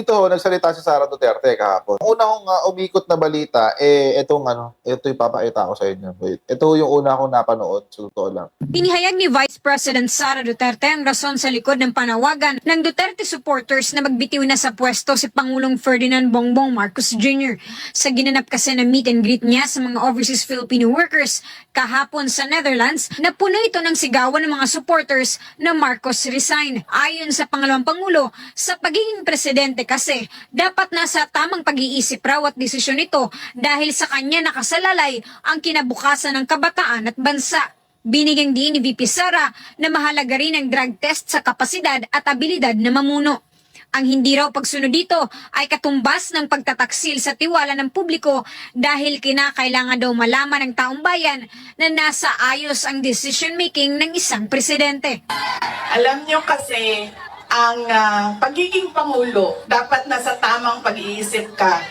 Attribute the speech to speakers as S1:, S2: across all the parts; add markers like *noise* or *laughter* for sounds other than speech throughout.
S1: dito ho, nagsalita si Sara Duterte kahapon. Una kong uh, umikot na balita, eh, itong ano, ito yung papakita ko sa inyo. Wait. Ito yung una kong napanood, sa totoo lang.
S2: Tinihayag ni Vice President Sara Duterte ang rason sa likod ng panawagan ng Duterte supporters na magbitiw na sa pwesto si Pangulong Ferdinand Bongbong Marcos Jr. Sa ginanap kasi na meet and greet niya sa mga overseas Filipino workers kahapon sa Netherlands, napuno ito ng sigawan ng mga supporters na Marcos resign. Ayon sa pangalawang Pangulo, sa pagiging presidente kasi, dapat nasa tamang pag-iisip raw at desisyon ito dahil sa kanya nakasalalay ang kinabukasan ng kabataan at bansa. Binigyang din ni VP Sara na mahalaga rin ang drug test sa kapasidad at abilidad na mamuno. Ang hindi raw pagsunod dito ay katumbas ng pagtataksil sa tiwala ng publiko dahil kinakailangan daw malaman ng taong bayan na nasa ayos ang decision making ng isang presidente.
S3: Alam nyo kasi, ang ah, pagiging pangulo, dapat nasa tamang pag-iisip ka.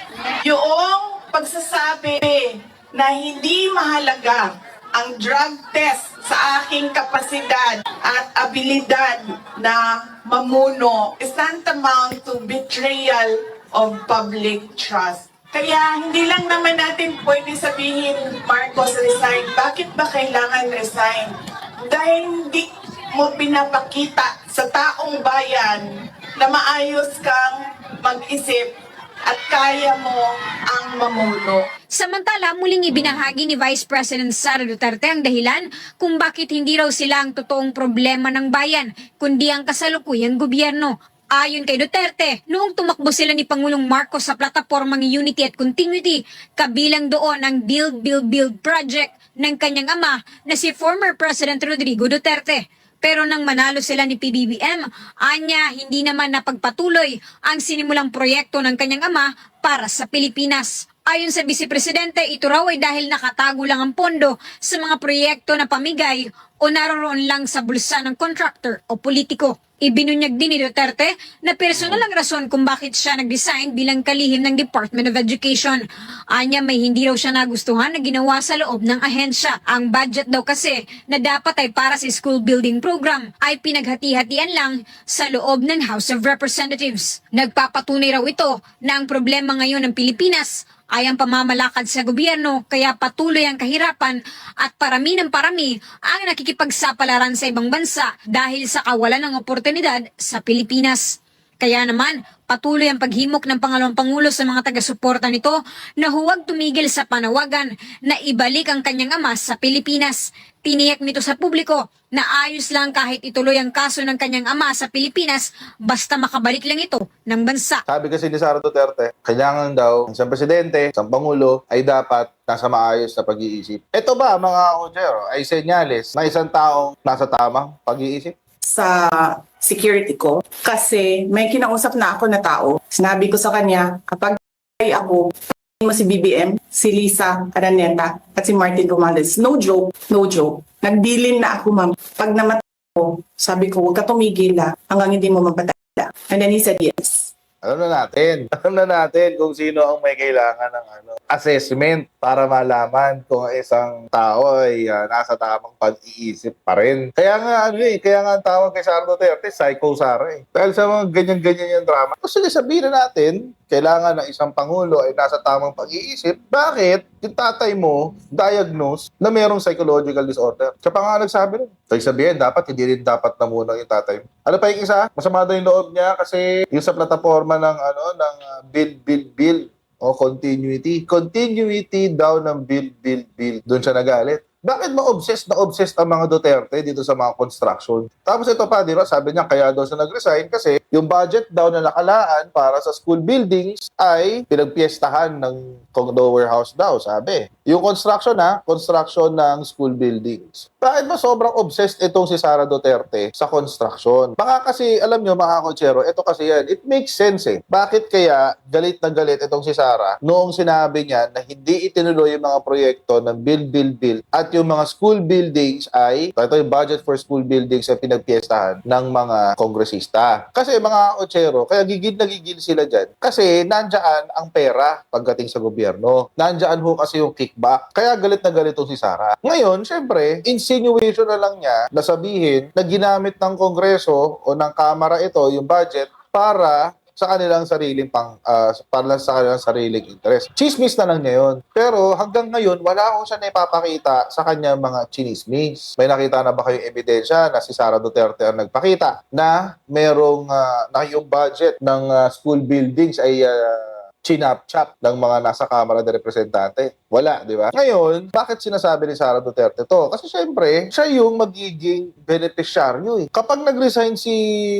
S3: Yung pagsasabi na hindi mahalaga ang drug test sa aking kapasidad at abilidad na mamuno is tantamount to betrayal of public trust. Kaya hindi lang naman natin pwede sabihin, Marcos resign. Bakit ba kailangan resign? Dahil hindi mo pinapakita sa taong bayan na maayos kang mag-isip at kaya mo ang mamuno.
S2: Samantala, muling ibinahagi ni Vice President Sara Duterte ang dahilan kung bakit hindi raw sila ang totoong problema ng bayan, kundi ang kasalukuyang gobyerno. Ayon kay Duterte, noong tumakbo sila ni Pangulong Marcos sa platapormang Unity at Continuity, kabilang doon ang Build, Build, Build project ng kanyang ama na si former President Rodrigo Duterte. Pero nang manalo sila ni PBBM, anya hindi naman napagpatuloy ang sinimulang proyekto ng kanyang ama para sa Pilipinas. Ayon sa Vice Presidente, ito raw ay dahil nakatago lang ang pondo sa mga proyekto na pamigay o naroroon lang sa bulsa ng contractor o politiko. Ibinunyag din ni Duterte na personal ang rason kung bakit siya nag-resign bilang kalihim ng Department of Education. Anya may hindi raw siya nagustuhan na ginawa sa loob ng ahensya. Ang budget daw kasi na dapat ay para sa school building program ay pinaghati-hatian lang sa loob ng House of Representatives. Nagpapatunay raw ito na ang problema ngayon ng Pilipinas ay ang pamamalakad sa gobyerno kaya patuloy ang kahirapan at parami ng parami ang nakikipagsapalaran sa ibang bansa dahil sa kawalan ng oportunidad sa Pilipinas. Kaya naman, patuloy ang paghimok ng pangalawang pangulo sa mga taga-suporta nito na huwag tumigil sa panawagan na ibalik ang kanyang ama sa Pilipinas. Tiniyak nito sa publiko na ayos lang kahit ituloy ang kaso ng kanyang ama sa Pilipinas basta makabalik lang ito ng bansa.
S1: Sabi kasi ni Sara Duterte, kailangan daw ang isang presidente, isang pangulo, ay dapat nasa maayos na pag-iisip. Ito ba, mga Ojero, ay senyales na isang taong nasa tamang pag-iisip?
S3: Sa security ko kasi may kinausap na ako na tao. Sinabi ko sa kanya, kapag ay ako, mo si BBM, si Lisa Araneta, at si Martin Romales. No joke, no joke. Nagdilin na ako, ma'am. Pag namatay ko, sabi ko, huwag ka tumigil ha, hanggang hindi mo mapatay. And then he said yes.
S1: Alam na natin. *laughs* Alam na natin kung sino ang may kailangan ng ano, assessment para malaman kung ang isang tao ay ah, nasa tamang pag-iisip pa rin. Kaya nga ano eh, kaya nga ang tawag kay Sara Duterte, Psycho Sara eh. Dahil sa mga ganyan-ganyan yung drama. So sige, sabihin na natin, kailangan ng isang pangulo ay nasa tamang pag-iisip. Bakit yung tatay mo diagnose na mayroong psychological disorder? Siya pa nga nagsabi rin. So sabihin, dapat hindi rin dapat na muna yung tatay mo. Ano pa yung isa? Masama daw yung loob niya kasi yung sa plataforma ng ano ng uh, build build build o continuity. Continuity daw ng build build build. Doon siya nagalit. Bakit ma-obsessed na obsessed ang mga Duterte dito sa mga construction? Tapos ito pa, di ba, sabi niya kaya daw siya nag-resign kasi yung budget daw na nakalaan para sa school buildings ay pinagpiestahan ng condo warehouse daw, sabi. Yung construction na, construction ng school buildings. Bakit ba sobrang obsessed itong si Sara Duterte sa construction? Baka kasi, alam nyo mga kotsero, ito kasi yan, it makes sense eh. Bakit kaya galit na galit itong si Sara noong sinabi niya na hindi itinuloy yung mga proyekto ng build, build, build at yung mga school buildings ay, ito yung budget for school buildings ay pinagpiestahan ng mga kongresista. Kasi mga kotsero, kaya gigil na gigil sila dyan. Kasi nandyan ang pera pagdating sa gobyerno. Nandyan ho kasi yung kickback. Kaya galit na galit si Sara. Ngayon, syempre, insinuation na lang niya na sabihin na ginamit ng kongreso o ng kamara ito, yung budget, para sa kanilang sariling pang ah, para sa kanilang sariling interest. Chismis na lang niya yun. Pero hanggang ngayon, wala ko siya naipapakita sa kanya mga chinismis. May nakita na ba kayong ebidensya na si Sara Duterte ang nagpakita na merong uh, na yung budget ng ah, school buildings ay ah, chinap-chap ng mga nasa Kamara de Representante. Wala, di ba? Ngayon, bakit sinasabi ni Sara Duterte to? Kasi syempre, siya yung magiging beneficiaryo eh. Kapag nag-resign si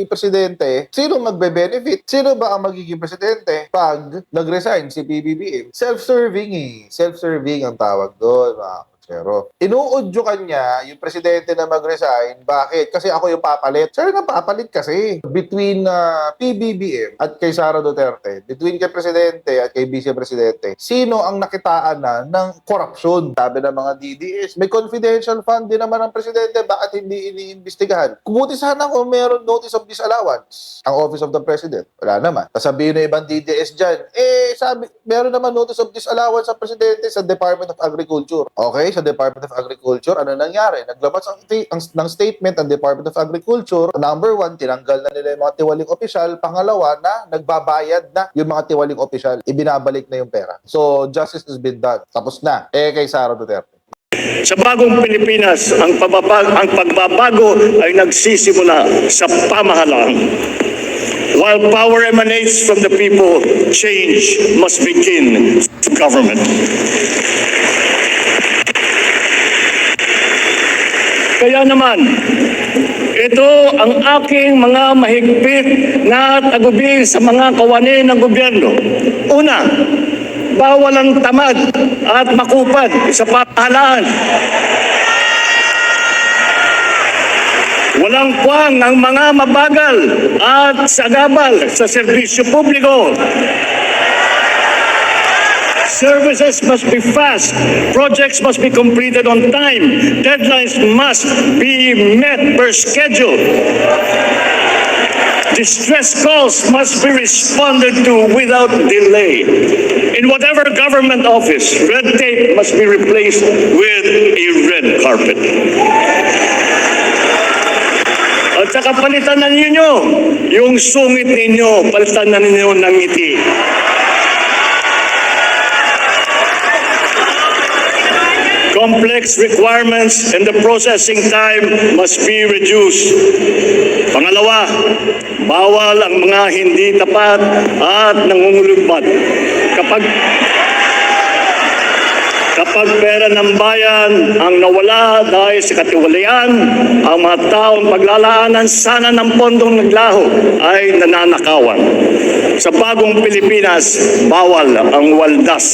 S1: Presidente, sino magbe-benefit? Sino ba ang magiging Presidente pag nag-resign si PBBM? Self-serving eh. Self-serving ang tawag doon, mga pero inuudyukan niya yung presidente na mag-resign. Bakit? Kasi ako yung papalit. Sir, nga papalit kasi. Between ah, PBBM at kay Sara Duterte, between kay presidente at kay vice-presidente, sino ang nakitaan na ng korupsyon? Sabi ng mga DDS, may confidential fund din naman ang presidente, bakit hindi iniimbestigahan? Kumuti sana kung meron notice of disallowance ang Office of the President. Wala naman. Sasabihin na ibang DDS dyan, eh, sabi, meron naman notice of disallowance sa presidente sa Department of Agriculture. Okay, sa Department of Agriculture, ano nangyari? Naglabas ang, ang, ng statement ang Department of Agriculture. Number one, tinanggal na nila yung mga tiwaling opisyal. Pangalawa, na nagbabayad na yung mga tiwaling opisyal. Ibinabalik na yung pera. So, justice has been done. Tapos na. Eh, kay Sara Duterte.
S4: Sa bagong Pilipinas, ang, pababag, ang pagbabago ay nagsisimula sa pamahalaan. While power emanates from the people, change must begin with government. Kaya naman, ito ang aking mga mahigpit na tagubilin sa mga kawani ng gobyerno. Una, bawal ang tamad at makupad sa pamahalaan. Walang puwang ang mga mabagal at sagabal sa serbisyo publiko. Services must be fast. Projects must be completed on time. Deadlines must be met per schedule. Distress calls must be responded to without delay. In whatever government office, red tape must be replaced with a red carpet. At saka palitan na ninyo yung sungit ninyo, palitan na ninyo ng ngiti. Complex requirements and the processing time must be reduced. Pangalawa, bawal ang mga hindi tapat at nangungulugbat. Kapag Kapag pera ng bayan ang nawala dahil sa katiwalian, ang mga taong paglalaanan sana ng pondong naglaho ay nananakawan. Sa bagong Pilipinas, bawal ang waldas.